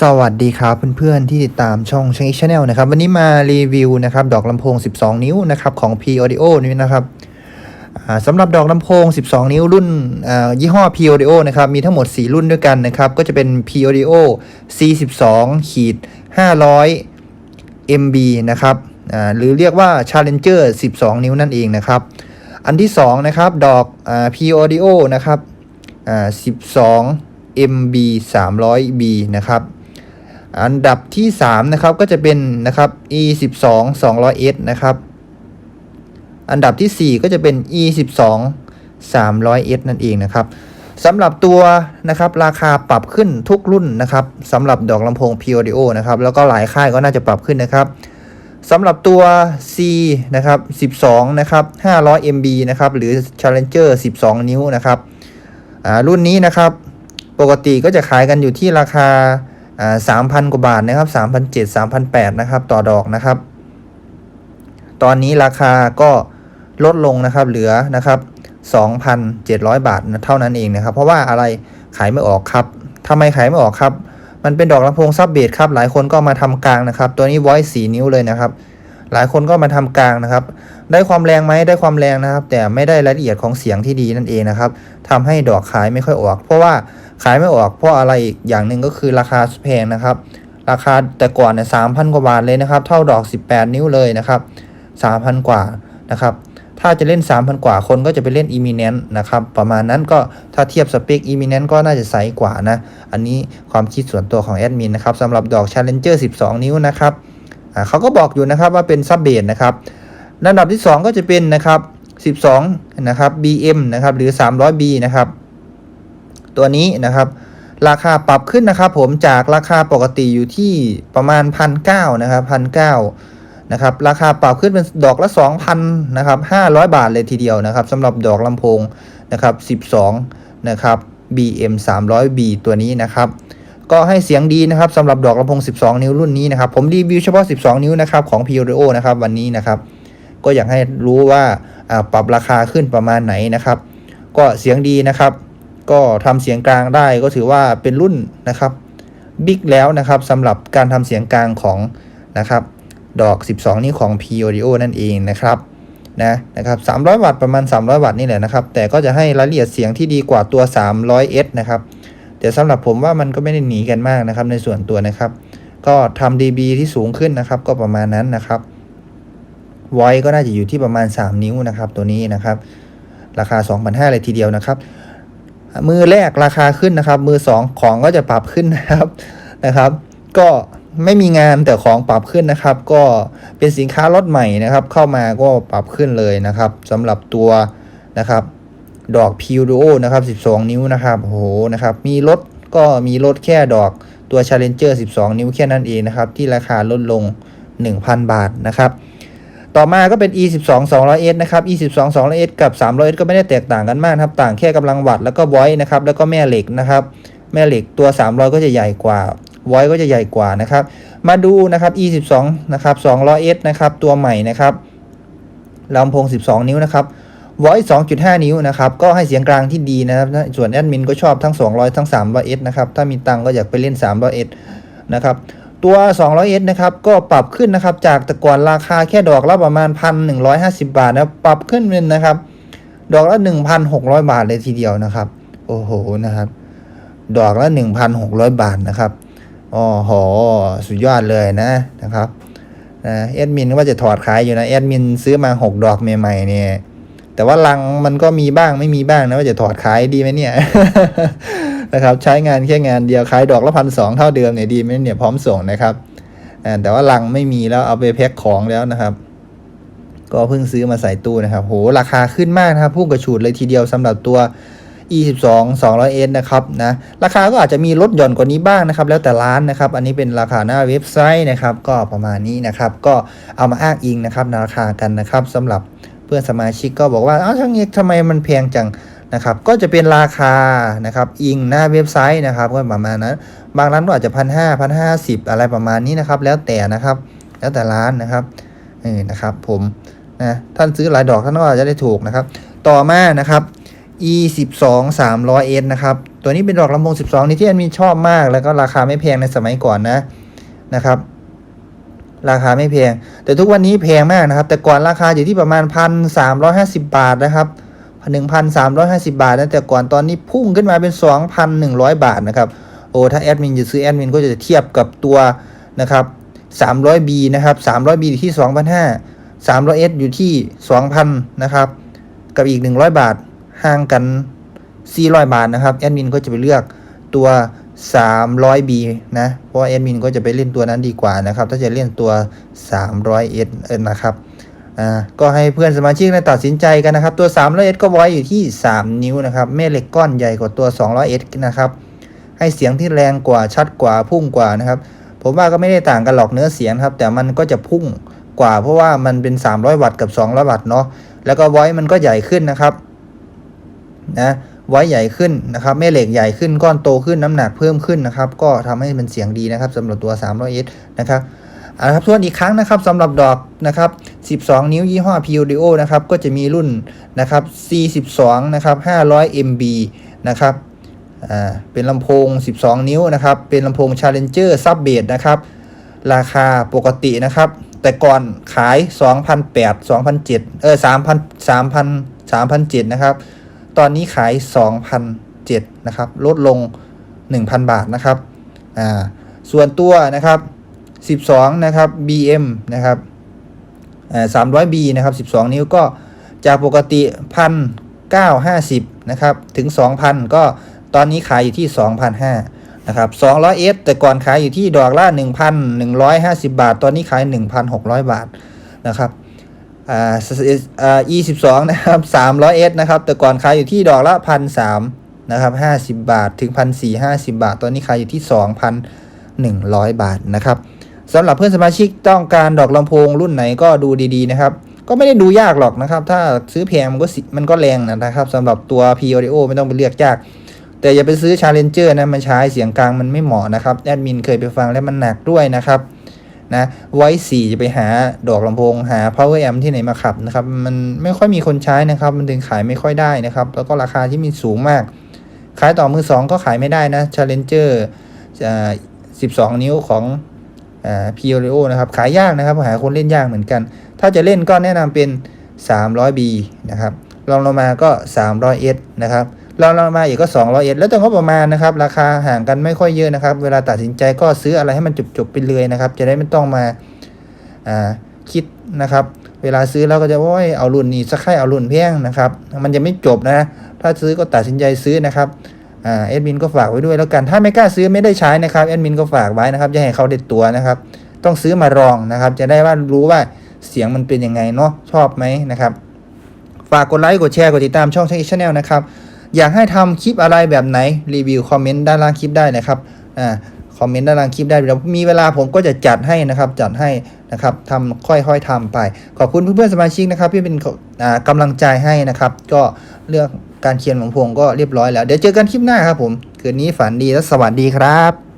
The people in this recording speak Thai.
สวัสดีครับเพื่อนๆที่ติดตามช่องช่างอีชแนลนะครับ วันนี้มารีวิวนะครับดอกลำโพง 12 นิ้วนะครับของ P Audio นี่นะครับอ่าสำหรับดอกลำโพง 12 นิ้วรุ่นยี่ห้อ P Audio นะครับมีทั้งหมด 4 รุ่นด้วยกันนะครับ ก็จะเป็น P Audio C12 ขีด500 MB นะครับหรือเรียกว่า Challenger 12 นิ้วนั่นเองนะครับ อันที่ 2 นะครับดอก P Audio นะครับอ่า12 MB 300B นะครับ อันดับที่ 3 นะครับก็จะเป็นนะครับ e 1 2 200s นะครับ อันดับที่ 4 ก็จะเป็น e 1 2 300s นั่นเองนะครับสำหรับตัวนะครับราคาปรับขึ้นทุกรุ่นนะครับสำหรับดอกลำโพง P Audio นะครับแล้วก็หลายค่ายก็น่าจะปรับขึ้นนะครับสำหรับตัว C นะครับ12 นะครับ 500 MB นะครับหรือ Challenger 12 นิ้วนะครับอ่ารุ่นนี้นะครับ ปกติก็จะขายกันอยู่ที่ราคา สามพันกว่าบาทนะครับสามพันเจ็ดสามพันแปดนะครับต่อดอกนะครับ ตอนนี้ราคาก็ลดลงนะครับเหลือนะครับสองพันเจ็ดร้อยบาทนะเท่านั้นเองนะครับ เพราะว่าอะไรขายไม่ออกครับทำไมขายไม่ออกครับ มันเป็นดอกลำโพงซับเบสครับหลายคนก็มาทำกลางนะครับ ตัวนี้ไว้สีนิ้วเลยนะครับหลายคนก็มาทำกลางนะครับ ได้ความแรงไหมได้ความแรงนะครับ แต่ไม่ได้รายละเอียดของเสียงที่ดีนั่นเองนะครับทำให้ดอกขายไม่ค่อยออก เพราะว่า ขายไม่ออกเพราะอะไรอีกอย่างหนึ่งก็คือราคาแพงนะครับ ราคาแต่ก่อนเนี่ยสามพันกว่าบาทเลยนะครับ เท่าดอก 18 นิ้วเลยนะครับสามพันกว่านะครับ ถ้าจะเล่น 3,000 กว่าคนก็จะไปเล่น Eminent นะครับ ประมาณนั้นก็ถ้าเทียบสเปค Eminent ก็น่าจะใสกว่านะ อันนี้ความคิดส่วนตัวของแอดมินนะครับสำหรับดอก Challenger 12 นิ้วนะครับเขาก็บอกอยู่นะครับว่าเป็นซับเบสนะครับลำดับที่ 2 ก็จะเป็นนะครับ 12 นะครับ BM นะครับ หรือ 300B นะครับ ตัวนี้นะครับ ราคาปรับขึ้นนะครับ ผมจากราคาปกติอยู่ที่ประมาณพันเนะครับพันเนะครับราคาปรับขึ้นเป็นดอกละ 2,000นะครับ500 บาทเลยทีเดียวนะครับสำหรับดอกลำโพงนะครับ12นะครับ BM 300B ตัวนี้นะครับ ก็ให้เสียงดีนะครับสำหรับดอกลำโพง 12 นิ้วรุ่นนี้นะครับ ผมรีวิวเฉพาะ 12 นิ้วนะครับของ p i o นะครับวันนี้นะครับ ก็อยากให้รู้ว่าปรับราคาขึ้นประมาณไหนนะครับ ก็เสียงดีนะครับ ก็ทำเสียงกลางได้ก็ถือว่าเป็นรุ่นนะครับบิ๊กแล้วนะครับสำหรับการทำเสียงกลางของนะครับดอก 12นี้ของ P Audio นั่นเองนะครับนะนะครับ 300 วัตต์ประมาณ 300 วัตต์นี่แหละนะครับ แต่ก็จะให้รายละเอียดเสียงที่ดีกว่าตัว 300S นะครับแต่สำหรับผมว่ามันก็ไม่ได้หนีกันมากนะครับในส่วนตัวนะครับ ก็ทำ dB ที่สูงขึ้นนะครับ ก็ประมาณนั้นนะครับไวก็น่าจะอยู่ที่ประมาณ 3 นิ้วนะครับ ตัวนี้นะครับ ราคา 2,500เลยทีเดียวนะครับ มือแรกราคาขึ้นนะครับ มือ 2 ของก็จะปรับขึ้นนะครับนะครับ ก็ไม่มีงานแต่ของปรับขึ้นนะครับ ก็เป็นสินค้ารถใหม่นะครับ เข้ามาก็ปรับขึ้นเลยนะครับสำหรับตัวนะครับดอกพิวดูโอนะครับ 12 นิ้วนะครับโอ้โหนะครับ มีรถก็มีรถแค่ดอกตัว Challenger 12 นิ้วแค่นั้นเองนะครับ ที่ราคาลดลง 1,000 บาทนะครับ ต่อมาก็เป็น e 1 2 200s นะครับ e 1 2 200s กับ 300s ก็ไม่ได้แตกต่างกันมากนะครับ ต่างแค่กำลังวัตต์แล้วก็ voice นะครับ แล้วก็แม่เหล็กนะครับ แม่เหล็กตัว 300 ก็จะใหญ่กว่า voice ก็จะใหญ่กว่านะครับ มาดูนะครับ e 1 2นะครับ 200s นะครับตัวใหม่นะครับลำโพง 12 นิ้วนะครับ voice 2.5 นิ้วนะครับ ก็ให้เสียงกลางที่ดีนะครับ ส่วนแอดมินก็ชอบทั้ง 200 ทั้ง 300s นะครับ ถ้ามีตังก็อยากไปเล่น 300s นะครับ ตัว 200s นะครับก็ปรับขึ้นนะครับจากแต่ก่อนราคาแค่ดอกละประมาณ 1,150 บาทนะปรับขึ้นเป็นนะครับ ดอกละ 1,600 บาทเลยทีเดียวนะครับ โอ้โหนะครับ ดอกละ 1,600 บาทนะครับอ๋อโหสุดยอดเลยนะนะครับนะแอดมินว่าจะถอดขายอยู่นะแอดมินซื้อมา 6 ดอกใหม่ๆเนี่ยแต่ว่าลังมันก็มีบ้างไม่มีบ้างนะว่าจะถอดขายดีไหมเนี่ย นะครับใช้งานแค่งานเดียวขายดอกละพันสองเท่าเดิมเนี่ยดีไหมเนี่ยพร้อมส่งนะครับแต่ว่าลังไม่มีแล้วเอาไปแพ็คของแล้วนะครับ ก็เพิ่งซื้อมาใส่ตู้นะครับโหราคาขึ้นมากนะครับพุ่งกระฉูดเลยทีเดียวสำหรับตัว e 1 2 200 s นะครับนะราคาก็อาจจะมีลดหย่อนกว่านี้บ้างนะครับ แล้วแต่ร้านนะครับ อันนี้เป็นราคาหน้าเว็บไซต์นะครับ ก็ประมาณนี้นะครับ ก็เอามาอ้างอิงนะครับในราคากันนะครับสำหรับเพื่อนสมาชิกก็บอกว่าอ้าวช่างเอกทำไมมันแพงจัง นะครับก็จะเป็นราคานะครับอิงหน้าเว็บไซต์นะครับก็ประมาณนั้นบางร้านก็อาจจะพันห้าพันห้าสิบอะไรประมาณนี้นะครับ แล้วแต่นะครับ แล้วแต่ร้านนะครับเออนะครับ ผมนะท่านซื้อหลายดอกท่านก็อาจจะได้ถูกนะครับ ต่อมานะครับ e 1 2 300 s นะครับ ตัวนี้เป็นดอกลำโพง12 นี่ที่แอดมินชอบมาก แล้วก็ราคาไม่แพงในสมัยก่อนนะนะครับ ราคาไม่แพง แต่ทุกวันนี้แพงมากนะครับ แต่ก่อนราคาอยู่ที่ประมาณพันสามร้อยห้าสิบาทนะครับ หนึ่งพันสามร้อยห้าสิบาทนะแต่ก่อนตอนนี้พุ่งขึ้นมาเป็นสองพันหนึ่งร้อยบาทนะครับโอ้ถ้าแอดมินจะซื้อแอดมินก็จะเทียบกับตัวนะครับ 300B นะครับ 300B อยู่ที่ 2,500 300S อยู่ที่ 2,000 นะครับ กับอีก 100 บาทห่างกัน 400 บาทนะครับแอดมินก็จะไปเลือกตัว 300B นะ เพราะว่าแอดมินก็จะไปเล่นตัวนั้นดีกว่านะครับ ถ้าจะเล่นตัว 300S นะครับ อ่าก็ให้เพื่อนสมาชิกได้ตัดสินใจกันนะครับ ตัว 300S ก็ไว้อยู่ที่ 3 นิ้วนะครับแม่เหล็กก้อนใหญ่กว่าตัว 200S นะครับให้เสียงที่แรงกว่าชัดกว่าพุ่งกว่านะครับ ผมว่าก็ไม่ได้ต่างกันหรอกเนื้อเสียงครับ แต่มันก็จะพุ่งกว่า เพราะว่ามันเป็น 300 วัตต์กับ 200 วัตต์เนาะแล้วก็ไว้มันก็ใหญ่ขึ้นนะครับนะไว้ใหญ่ขึ้นนะครับแม่เหล็กใหญ่ขึ้นก้อนโตขึ้นน้ำหนักเพิ่มขึ้นนะครับ ก็ทำให้มันเสียงดีนะครับสำหรับตัว 300S นะครับเอาละครับทวนอีกครั้งนะครับสำหรับดอกนะครับ 12 นิ้วยี่ห้อ p u d i o นะครับก็จะมีรุ่นนะครับ C12 นะครับ 500 MB นะครับอ่าเป็นลำโพง 12 นิ้วนะครับ เป็นลำโพง Challenger Sub Bass นะครับ ราคาปกตินะครับ แต่ก่อนขาย2,800 2,700เออ3,000 3,000 3,700นะครับ ตอนนี้ขาย 2,007นะครับ ลดลง 1,000 บาทนะครับอ่าส่วนตัวนะครับ 12 นะครับ BM นะครับ 300B นะครับ 12 นิ้วก็จากปกติพัน950นะครับ ถึง 2,000 ก็ตอนนี้ขายอยู่ที่ 2,500นะครับ 200S แต่ก่อนขายอยู่ที่ดอกละ 1,150 บาท ตอนนี้ขาย 1,600 บาทนะครับอ่าอ่า E12 นะครับ 300S นะครับ แต่ก่อนขายอยู่ที่ดอกละ1,300นะครับ50บาท ถึง1,450บาท ตอนนี้ขายอยู่ที่2,100บาทนะครับ สำหรับเพื่อนสมาชิกต้องการดอกลำโพงรุ่นไหนก็ดูดีๆนะครับก็ไม่ได้ดูยากหรอกนะครับ ถ้าซื้อแพงมันก็มันก็แรงนะครับสำหรับตัว P Audio ไม่ต้องไปเลือกยาก แต่อย่าไปซื้อ Challenger นะมันใช้เสียงกลางมันไม่เหมาะนะครับแอดมินเคยไปฟังแล้วมันหนักด้วยนะครับนะไว้สี่จะไปหาดอกลำโพงหา power amp ที่ไหนมาขับนะครับ มันไม่ค่อยมีคนใช้นะครับ มันถึงขายไม่ค่อยได้นะครับ แล้วก็ราคาที่มีสูงมาก ขายต่อมือสองก็ขายไม่ได้นะ Challenger อ่า12 นิ้วของ อ่า p o นะครับขายยากนะครับหาคนเล่นยากเหมือนกัน ถ้าจะเล่นก็แนะนำเป็น 300B นะครับลองลงมาก็ 300S นะครับลองลงมาอีกก็ 200S แล้วแต่งบประมาณนะครับ ราคาห่างกันไม่ค่อยเยอะนะครับ เวลาตัดสินใจก็ซื้ออะไรให้มันจบๆไปเลยนะครับ จะได้ไม่ต้องมาคิดนะครับ เวลาซื้อแล้วก็จะว่าเอารุ่นนี้สักให้เอารุ่นแพงนะครับ มันจะไม่จบนะ ถ้าซื้อก็ตัดสินใจซื้อนะครับ อ่าแอดมินก็ฝากไว้ด้วยแล้วกันถ้าไม่กล้าซื้อไม่ได้ใช้นะครับแอดมินก็ฝากไว้นะครับอย่าให้เขาเด็ดตัวนะครับ ต้องซื้อมาลองนะครับ จะได้ว่ารู้ว่าเสียงมันเป็นยังไงเนาะชอบไหมนะครับฝากกดไลค์กดแชร์กดติดตามช่องช่างอีชแนลนะครับอยากให้ทำคลิปอะไรแบบไหนรีวิวคอมเมนต์ด้านล่างคลิปได้นะครับอ่าคอมเมนต์ด้านล่างคลิปได้เดี๋ยวมีเวลาผมก็จะจัดให้นะครับจัดให้นะครับทำค่อยๆทำไป ขอบคุณเพื่อนๆสมาชิกนะครับที่เป็นอ่ากำลังใจให้นะครับ ก็เรื่อง การเขียนของพงก็เรียบร้อยแล้ว เดี๋ยวเจอกันคลิปหน้าครับผม คืนนี้ฝันดีและสวัสดีครับ